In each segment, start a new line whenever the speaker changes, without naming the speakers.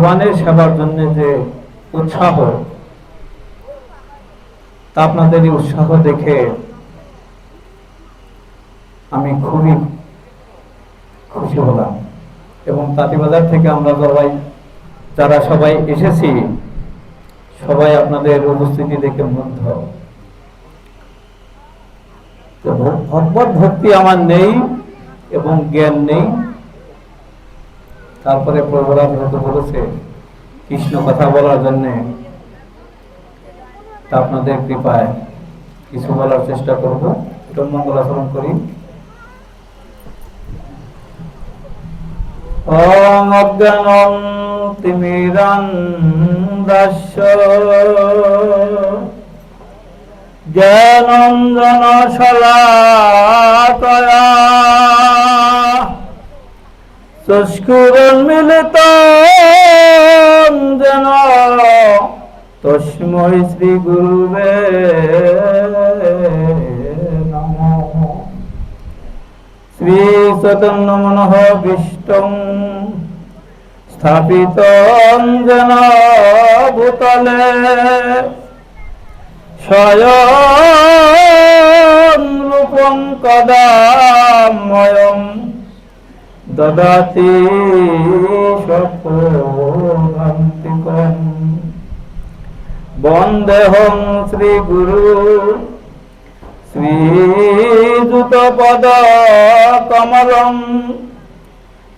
ভগবানের সেবার জন্য যে উৎসাহ তা আপনাদের এই উৎসাহ দেখে আমি খুবই খুশি হলাম এবং তাঁতিবাজার থেকে আমরা সবাই যারা সবাই এসেছি সবাই আপনাদের উপস্থিতি দেখে মুগ্ধ ভগবত ভক্তি আমার নেই এবং জ্ঞান নেই তারপরে প্রভুরা যেহেতু বলেছে কৃষ্ণ কথা বলার জন্য তা আপনাদের কৃপায় কিছু বলার চেষ্টা করব এটা মঙ্গল আচরণ করি অজ্ঞানং তিমিরং দাস্য জ্ঞানঞ্জন শলাতয়া তস্কুরন মিলিত যেন তস্মৈ শ্রী গুরুবে শ্রী চৈতন্য মনহ স্থাপিত ভূতলে স্বয়ং রূপং দদাতি সফলান্তিকম বন্দেহং শ্রী গুরু শ্রীযুতপদ কমলম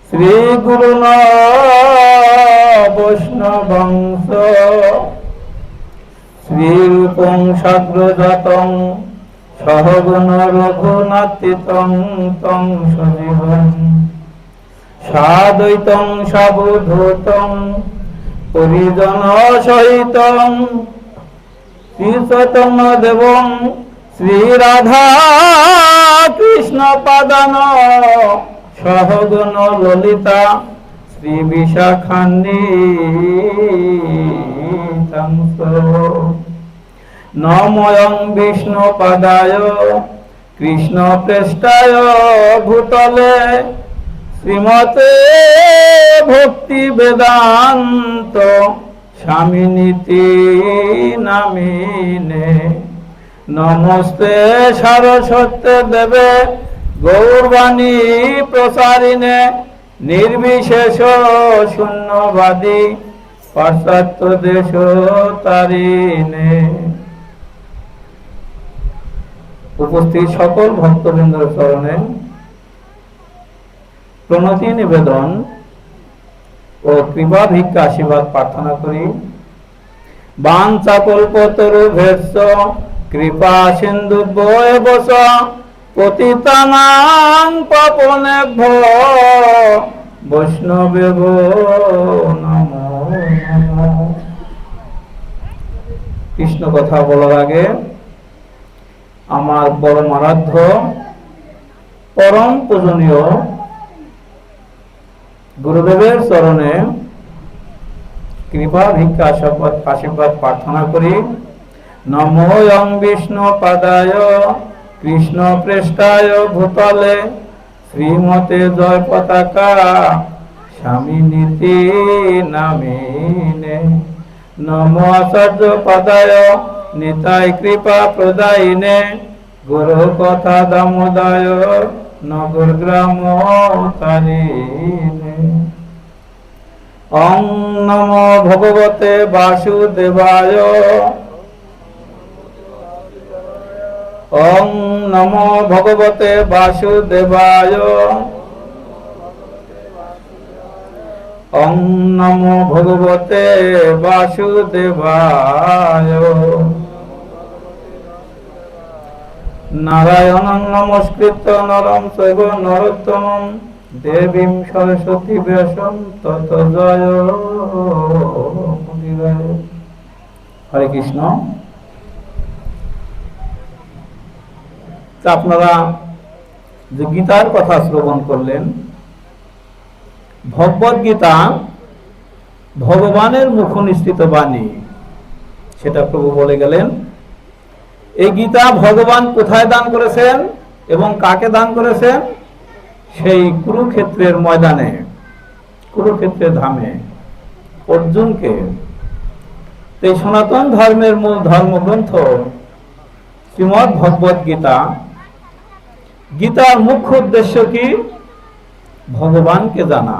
শ্রী গুরুন বৈষ্ণবংশ শ্রীরূপং সগ্রজাতং সহগুণ রঘুনাথিতং তং সজীবন সাদৈতং সাবধূতং পরিজন সহিতং শ্রীচৈতন্য দেবং শ্রীরাধা কৃষ্ণ পাদন সহগণ ললিতা শ্রী বিশাখান্নি নময়ং বিষ্ণু পাদায় কৃষ্ণ প্রেষ্টায় ভূতলে শ্রীমতে ভক্তি বেদান্ত স্বামিনীতি নামিনে নমস্তে সরস্বত দেবে গৌরবাণী প্রসারিনে নির্বিশেষ শূন্যবাদী পাশ্চাত্য দেশ তারিনে উপস্থিত সকল ভক্তবৃন্দ চরণে প্রণতি নিবেদন ও কৃপা ভিক্ষা আশীর্বাদ প্রার্থনা করি বাঞ্ছাকল্পতরু ভেৎস কৃপা সিন্ধু পতিতানাং পাপনে ভ বৈষ্ণবেব কৃষ্ণ কথা বলার আগে আমার পরমারাধ্য পরম পূজনীয় গুরুদেবের চরণে কৃপা ভিক্ষা শপথ আশীর্বাদ প্রার্থনা করি নমোয়ং বিষ্ণু পাদায় কৃষ্ণ প্রেষ্টায় ভূতলে শ্রীমতে জয় পতাকা স্বামী নীতি নামিনে নম আচার্য পাদায় নিতাই কৃপা প্রদায়িনে গুরু কথা দামোদায় নগর গ্রাম অং নম ভগবতে বাসুদেবায় অং নম ভগবতে বাসুদেবায় অং নম ভগবতে বাসুদেবায় নারায়ণ নমস্কৃত নরম শৈব নরোত্তমম দেবীম সরস্বতী ব্যাসম তত জয় হরে কৃষ্ণ আপনারা যে গীতার কথা শ্রবণ করলেন ভগবত গীতা ভগবানের মুখ মুখনিষ্ঠিত বাণী সেটা প্রভু বলে গেলেন এই গীতা ভগবান কোথায় দান করেছেন এবং কাকে দান করেছেন সেই কুরুক্ষেত্রের ময়দানে কুরুক্ষেত্রের ধামে অর্জুনকে এই সনাতন ধর্মের মূল ধর্মগ্রন্থ শ্রীমদ ভগবত গীতা গীতার মুখ্য উদ্দেশ্য কি ভগবানকে জানা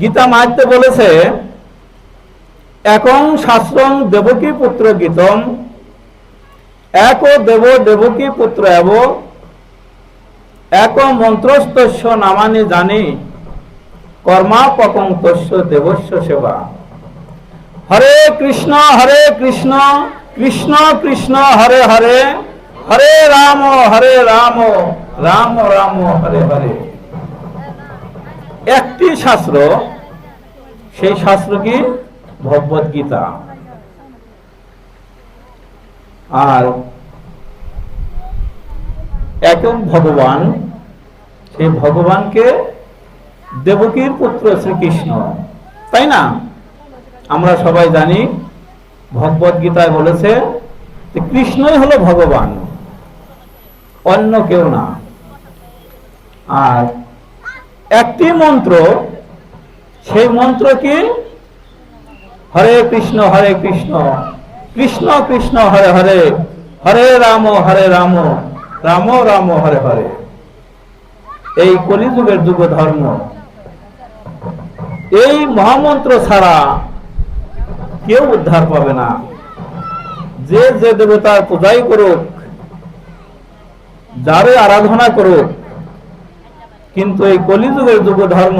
গীতা মাইতে বলেছে একং শাস্ত্রং দেবকী পুত্র গীতম এক দেব দেবকী পুত্র এব এক মন্ত্রস্তস্য নামানি জানি কর্মাপকং তস্য দেবস্য সেবা হরে কৃষ্ণ হরে কৃষ্ণ কৃষ্ণ কৃষ্ণ হরে হরে হরে রাম হরে রাম রাম রাম হরে হরে একটি শাস্ত্র সেই শাস্ত্র কি ভগবদ্গীতা গীতা আর একজন ভগবান সেই ভগবানকে দেবকীর পুত্র শ্রীকৃষ্ণ তাই না আমরা সবাই জানি ভগবত গীতায় বলেছে যে কৃষ্ণই হলো ভগবান অন্য কেউ না আর একটি মন্ত্র সেই মন্ত্র কি হরে কৃষ্ণ হরে কৃষ্ণ কৃষ্ণ কৃষ্ণ হরে হরে হরে রাম হরে রাম রাম রাম হরে হরে এই কলিযুগের যুগ ধর্ম এই মহামন্ত্র ছাড়া কেউ উদ্ধার পাবে না যে যে দেবতার পূজাই করুক যারে আরাধনা করুক কিন্তু এই কলিযুগের যুগ ধর্ম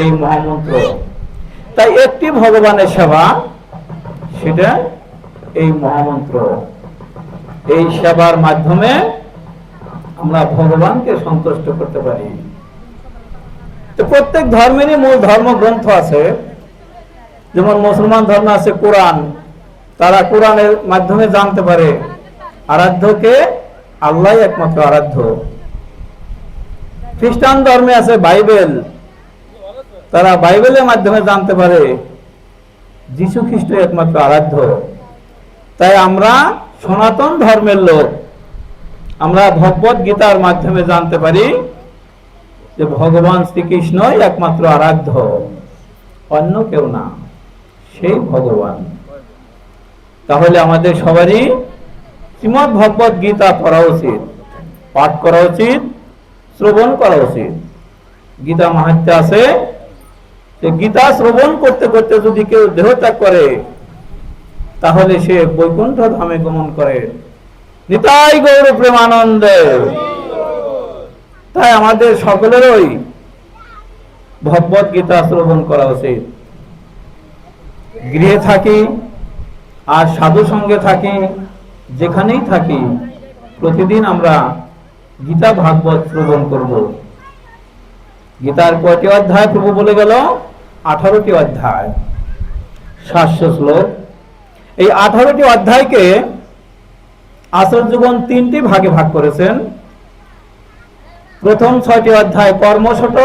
এই মহামন্ত্র তাই একটি ভগবানের সেবা সেটা এই মহামন্ত্র এই সেবার মাধ্যমে আমরা ভগবানকে সন্তুষ্ট করতে পারি তো প্রত্যেক ধর্মেরই মূল ধর্মগ্রন্থ আছে যেমন মুসলমান ধর্ম আছে কোরআন তারা কোরআনের মাধ্যমে জানতে পারে আরাধ্যকে আল্লাহ একমাত্র আরাধ্য খ্রিস্টান ধর্মে আছে বাইবেল তারা বাইবেলের মাধ্যমে জানতে পারে যীশু খ্রিস্ট একমাত্র আরাধ্য তাই আমরা সনাতন ধর্মের লোক আমরা ভগবত গীতার মাধ্যমে জানতে পারি যে ভগবান শ্রীকৃষ্ণই একমাত্র আরাধ্য অন্য কেউ না সেই ভগবান তাহলে আমাদের সবারই শ্রীমদ ভগবত গীতা পড়া উচিত পাঠ করা উচিত শ্রবণ করা উচিত গীতা মাহাত্মে আছে গীতা শ্রবণ করতে করতে যদি কেউ দেহত্যাগ করে তাহলে সে বৈকুণ্ঠ ধামে গমন করে নিতাই গৌর প্রেমানন্দ তাই আমাদের সকলেরই ভগবত গীতা শ্রবণ করা উচিত গৃহে থাকি আর সাধু সঙ্গে থাকি যেখানেই থাকি প্রতিদিন আমরা গীতা ভাগবত শ্রবণ করবো গীতার কয়টি অধ্যায় প্রভু বলে গেল আঠারোটি অধ্যায় সাতশো শ্লোক এই আঠারোটি অধ্যায়কে আচার্যগণ তিনটি ভাগে ভাগ করেছেন প্রথম ছয়টি অধ্যায় কর্মশট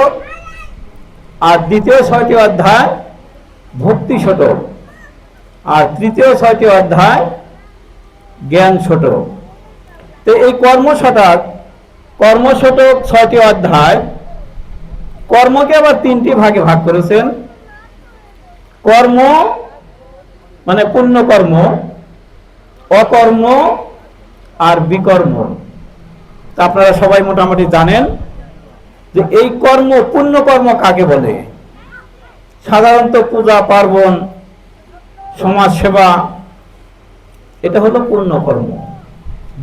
আর দ্বিতীয় ছয়টি অধ্যায় ভক্তি ছোট আর তৃতীয় ছয়টি অধ্যায় জ্ঞান ছোট তো এই কর্মশতক কর্মশতক ছয়টি অধ্যায় কর্মকে আবার তিনটি ভাগে ভাগ করেছেন কর্ম মানে পুণ্যকর্ম অকর্ম আর বিকর্ম তা আপনারা সবাই মোটামুটি জানেন যে এই কর্ম পুণ্যকর্ম কাকে বলে সাধারণত পূজা পার্বণ সমাজ সেবা এটা হলো পুণ্যকর্ম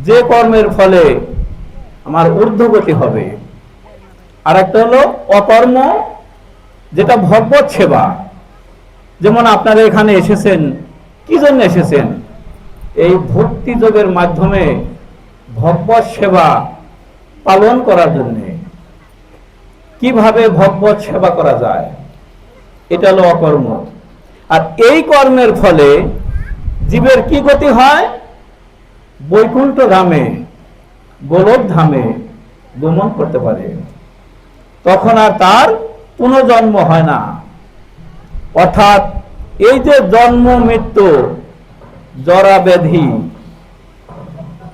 যে কর্মের ফলে আমার ঊর্ধ্বগতি হবে আর একটা হলো অকর্ম যেটা ভগবত সেবা যেমন আপনারা এখানে এসেছেন কি জন্য এসেছেন এই ভক্তি যোগের মাধ্যমে ভগবত সেবা পালন করার জন্যে কিভাবে ভগবত সেবা করা যায় এটা হলো অকর্ম আর এই কর্মের ফলে জীবের কি গতি হয় বৈকুণ্ঠ ধামে গোলক ধামে গমন করতে পারে তখন আর তার পুনর্জন্ম হয় না অর্থাৎ এই যে জন্ম মৃত্যু জরা ব্যাধি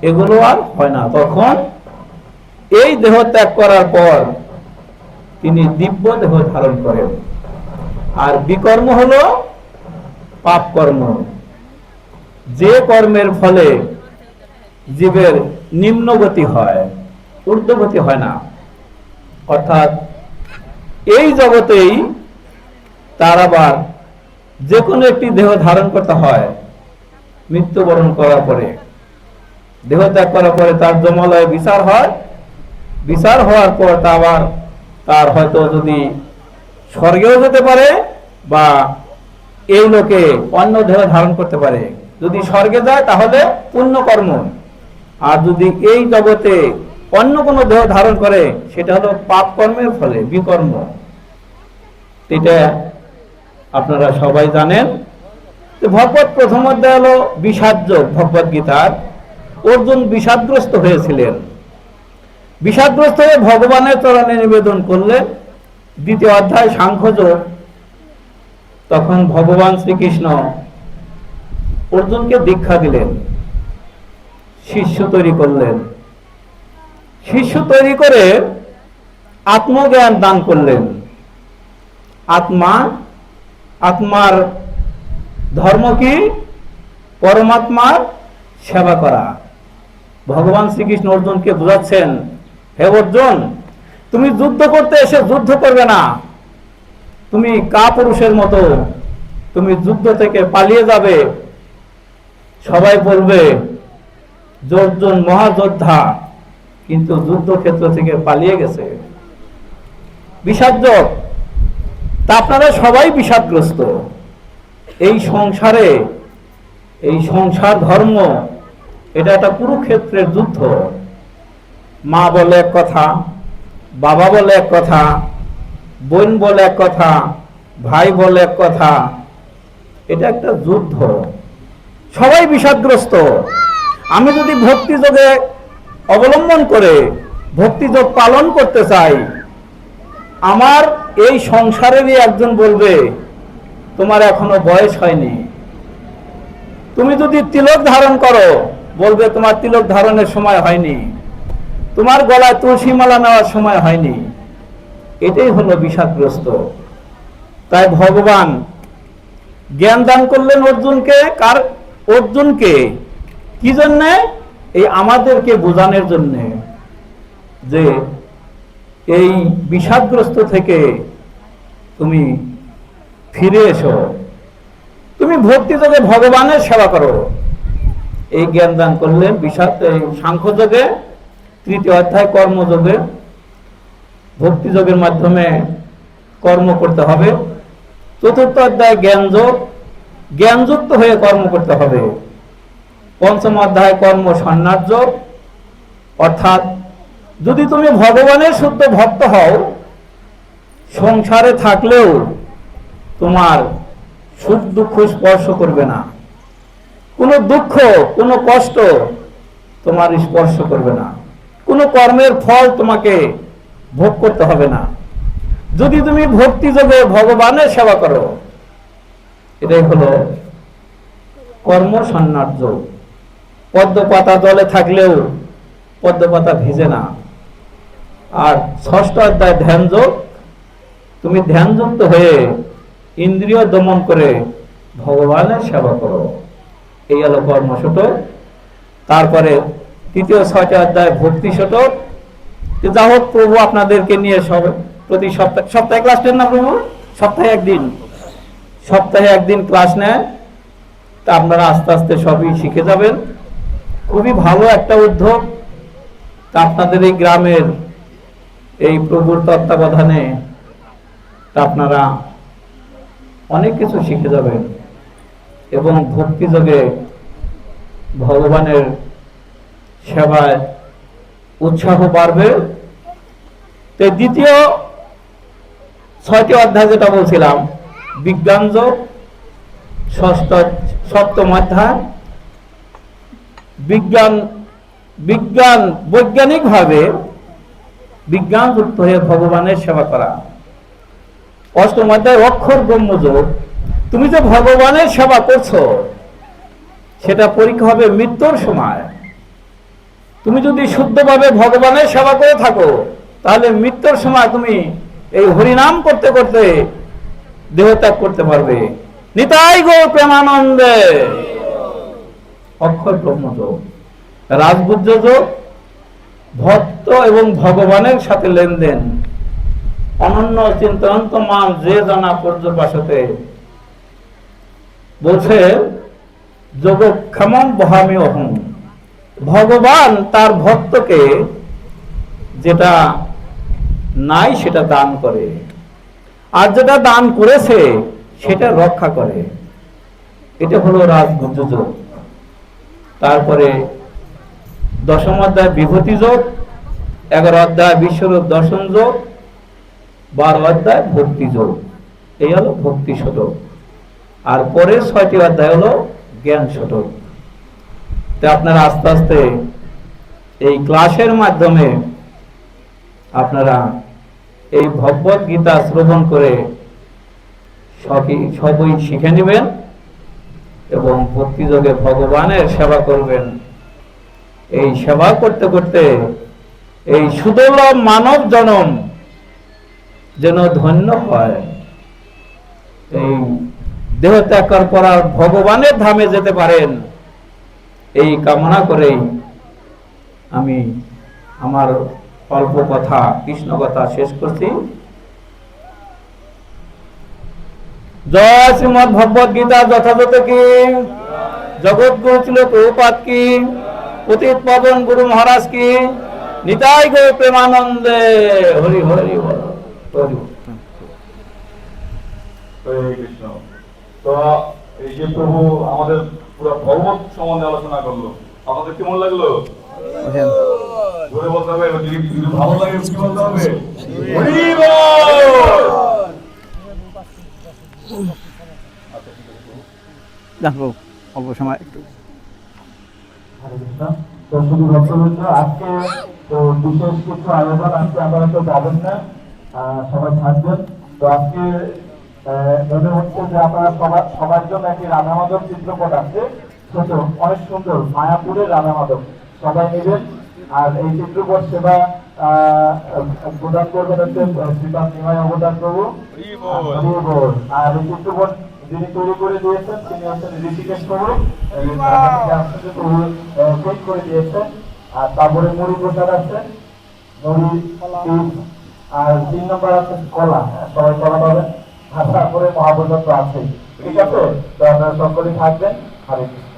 এগুলো আর হয় না তখন এই দেহ ত্যাগ করার পর তিনি দিব্য দেহ ধারণ করেন আর বিকর্ম হল পাপ কর্ম যে কর্মের ফলে জীবের নিম্নগতি হয় ঊর্ধ্বগতি হয় না অর্থাৎ এই জগতেই তার আবার যে কোনো একটি দেহ ধারণ করতে হয় মৃত্যুবরণ করার পরে দেহ ত্যাগ করার পরে তার জমালয়ে বিচার হয় বিচার হওয়ার পর তা আবার তার হয়তো যদি স্বর্গেও যেতে পারে বা এই লোকে অন্য দেহ ধারণ করতে পারে যদি স্বর্গে যায় তাহলে পুণ্য কর্ম আর যদি এই জগতে অন্য কোনো দেহ ধারণ করে সেটা হলো পাপ কর্মের ফলে বিকর্ম এটা আপনারা সবাই জানেন ভগবত প্রথম অধ্যায় হলো বিষাদযোগ ভগবত গীতার অর্জুন বিষাদগ্রস্ত হয়েছিলেন বিষাদগ্রস্ত হয়ে ভগবানের চরণে নিবেদন করলেন দ্বিতীয় অধ্যায় সাংখ্যযোগ তখন ভগবান শ্রীকৃষ্ণ অর্জুনকে দীক্ষা দিলেন শিষ্য তৈরি করলেন শিশু তৈরি করে আত্মজ্ঞান দান করলেন আত্মা আত্মার ধর্ম কি পরমাত্মার সেবা করা ভগবান শ্রীকৃষ্ণ অর্জুনকে বোঝাচ্ছেন হে অর্জুন তুমি যুদ্ধ করতে এসে যুদ্ধ করবে না তুমি কাপুরুষের মতো তুমি যুদ্ধ থেকে পালিয়ে যাবে সবাই বলবে যোর্জন মহাযোদ্ধা কিন্তু যুদ্ধক্ষেত্র থেকে পালিয়ে গেছে বিষাদ্য তা আপনারা সবাই বিষাদগ্রস্ত এই সংসারে এই সংসার ধর্ম এটা একটা কুরুক্ষেত্রের যুদ্ধ মা বলে এক কথা বাবা বলে এক কথা বোন বলে এক কথা ভাই বলে এক কথা এটা একটা যুদ্ধ সবাই বিষাদগ্রস্ত আমি যদি ভক্তি যোগে অবলম্বন করে ভক্তিযোগ পালন করতে চাই আমার এই সংসারেরই একজন বলবে তোমার এখনো বয়স হয়নি তুমি যদি তিলক ধারণ করো বলবে তোমার তিলক ধারণের সময় হয়নি তোমার গলায় তুলসী মালা নেওয়ার সময় হয়নি এটাই হলো বিষাদগ্রস্ত তাই ভগবান জ্ঞান দান করলেন অর্জুনকে কার অর্জুনকে কি জন্যে এই আমাদেরকে বোঝানোর জন্যে যে এই বিষাদগ্রস্ত থেকে তুমি ফিরে এসো তুমি ভক্তি যোগে ভগবানের সেবা করো এই জ্ঞান দান করলেন বিষাদ সাংখ্যযোগে তৃতীয় অধ্যায় কর্মযোগে ভক্তিযোগের মাধ্যমে কর্ম করতে হবে চতুর্থ অধ্যায় জ্ঞানযোগ জ্ঞানযুক্ত হয়ে কর্ম করতে হবে পঞ্চম অধ্যায় কর্ম সন্ন্যার্য অর্থাৎ যদি তুমি ভগবানের শুদ্ধ ভক্ত হও সংসারে থাকলেও তোমার সুখ দুঃখ স্পর্শ করবে না কোনো দুঃখ কোনো কষ্ট তোমার স্পর্শ করবে না কোনো কর্মের ফল তোমাকে ভোগ করতে হবে না যদি তুমি ভক্তি যোগে ভগবানের সেবা করো এটাই হলো কর্ম সন্ন্যাস যোগ পদ্ম পাতা জলে থাকলেও পদ্ম পাতা ভিজে না আর ষষ্ঠ অধ্যায় ধ্যান যোগ তুমি ধ্যানযুক্ত হয়ে ইন্দ্রিয় দমন করে ভগবানের সেবা করো এই হলো কর্মশত তারপরে তৃতীয় ছয়টা অধ্যায় ভক্তি শতক যা হোক প্রভু আপনাদেরকে নিয়ে সব প্রতি সপ্তাহে সপ্তাহে ক্লাস নেন না প্রভু সপ্তাহে একদিন সপ্তাহে একদিন ক্লাস নেয় তা আপনারা আস্তে আস্তে সবই শিখে যাবেন খুবই ভালো একটা উদ্যোগ আপনাদের এই গ্রামের এই প্রভুর তত্ত্বাবধানে আপনারা অনেক কিছু শিখে যাবেন এবং ভক্তিযোগে ভগবানের সেবায় উৎসাহ বাড়বে তো দ্বিতীয় ছয়টি অধ্যায় যেটা বলছিলাম বিজ্ঞান যোগ ষষ্ঠ সপ্তম অধ্যায় বিজ্ঞান বিজ্ঞান বৈজ্ঞানিকভাবে যুক্ত হয়ে ভগবানের সেবা করা অষ্টম অধ্যায় অক্ষর ব্রহ্মযোগ তুমি যে ভগবানের সেবা করছো সেটা পরীক্ষা হবে মৃত্যুর সময় তুমি যদি শুদ্ধভাবে ভগবানের সেবা করে থাকো তাহলে মৃত্যুর সময় তুমি এই হরিনাম করতে করতে দেহত্যাগ করতে পারবে নিতাই গো প্রেমানন্দে অক্ষর ব্রহ্মযোগ রাজবুদ্ধ যোগ ভক্ত এবং ভগবানের সাথে লেনদেন অনন্য চিন্তন্ত মান যে জানা পর্যবাসতে বোঝে যোগক্ষম বহামি অহম ভগবান তার ভক্তকে যেটা নাই সেটা দান করে আর যেটা দান করেছে সেটা রক্ষা করে এটা হলো রাজবুদ্ধ যোগ তারপরে দশম অধ্যায় বিভূতি যোগ এগারো অধ্যায় বিশ্বরূপ দশম যোগ বারো অধ্যায় ভক্তি যোগ এই হলো ভক্তি শতক আর পরের ছয়টি অধ্যায় হলো জ্ঞান শতক তো আপনারা আস্তে আস্তে এই ক্লাসের মাধ্যমে আপনারা এই ভগবত গীতা শ্রবণ করে সবই শিখে নেবেন এবং ভক্তিযোগে ভগবানের সেবা করবেন এই সেবা করতে করতে এই সুদলভ মানব জনম যেন ধন্য হয় এই দেহ ত্যাগ করার ভগবানের ধামে যেতে পারেন এই কামনা করেই আমি আমার অল্প কথা কৃষ্ণ কথা শেষ করছি জয় শ্রীমদ ভগবত গীতা যথাযথ কি জগৎগুরু ছিল প্রভুপাত কি পতিত পবন গুরু মহারাজ কি নিতাই গো প্রেমানন্দে হরি হরি হরি
কৃষ্ণ তো এই যে প্রভু আমাদের পুরো ভগবত সম্বন্ধে আলোচনা করলো আপনাদের কেমন লাগলো হ্যাঁ। ভালো লাগে কি বলতে হবে
জানবো অল্প সময় একটু
আজকে তো বিশেষ কিছু আয়োজন আজকে আপনারা তো যাবেন না সবাই থাকবেন তো আজকে মনে হচ্ছে যে আপনারা সবার সবার জন্য একটি রাধা মাধব চিত্রপট আছে ছোট অনেক সুন্দর মায়াপুরের রাধা মাধব সবাই নেবেন আর এই চিত্রপট সেবা প্রদান করবেন হচ্ছে নিমায় অবদান করবো আর যিনি তৈরি করে দিয়েছেন তিনি হচ্ছেন ঋষিকেশ প্রভু ঠিক করে দিয়েছেন আর তারপরে মুড়ি প্রসাদ আছে আর তিন নম্বর আছে কলা হ্যাঁ, সবাই কলা পাবেন তারপরে মহাপ্রসাদ তো ঠিক আছে তো আপনারা সকলে থাকবেন হরে কৃষ্ণ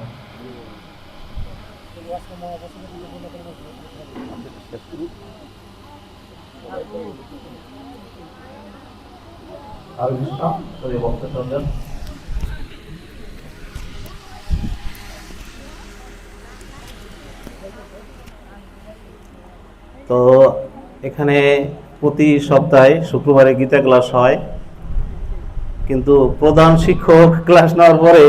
Thank you. আর তো এখানে
প্রতি সপ্তাহে শুক্রবারে গীতা ক্লাস হয় কিন্তু প্রধান শিক্ষক ক্লাস নেওয়ার পরে